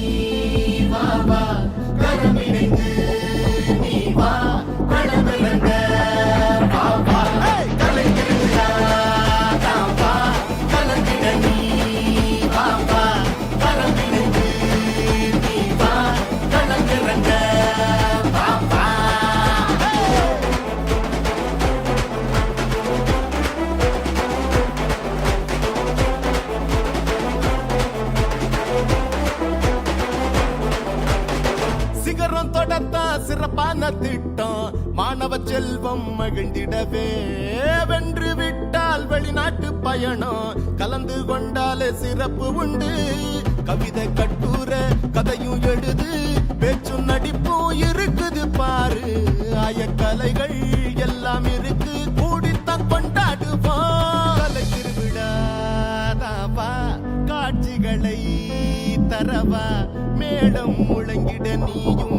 You. தொடத்தான் சிறப்பான திட்டம் மாணவ செல்வம் மகிழ்ந்திடவே. வென்று விட்டால் வெளிநாட்டு பயணம் கலந்து கொண்டாலே சிறப்பு உண்டு. கவிதை கட்டுர கதையும் எழுது பேச்சும் நடிப்பும் இருக்குது பாரு. ஆயக்கலைகள் எல்லாம் இருக்கு கூடித்தான் கொண்டாடுவோம். கலை திருவிழாதாவா காட்சிகளை தரவா. மேடம் முழங்கிட நீயும்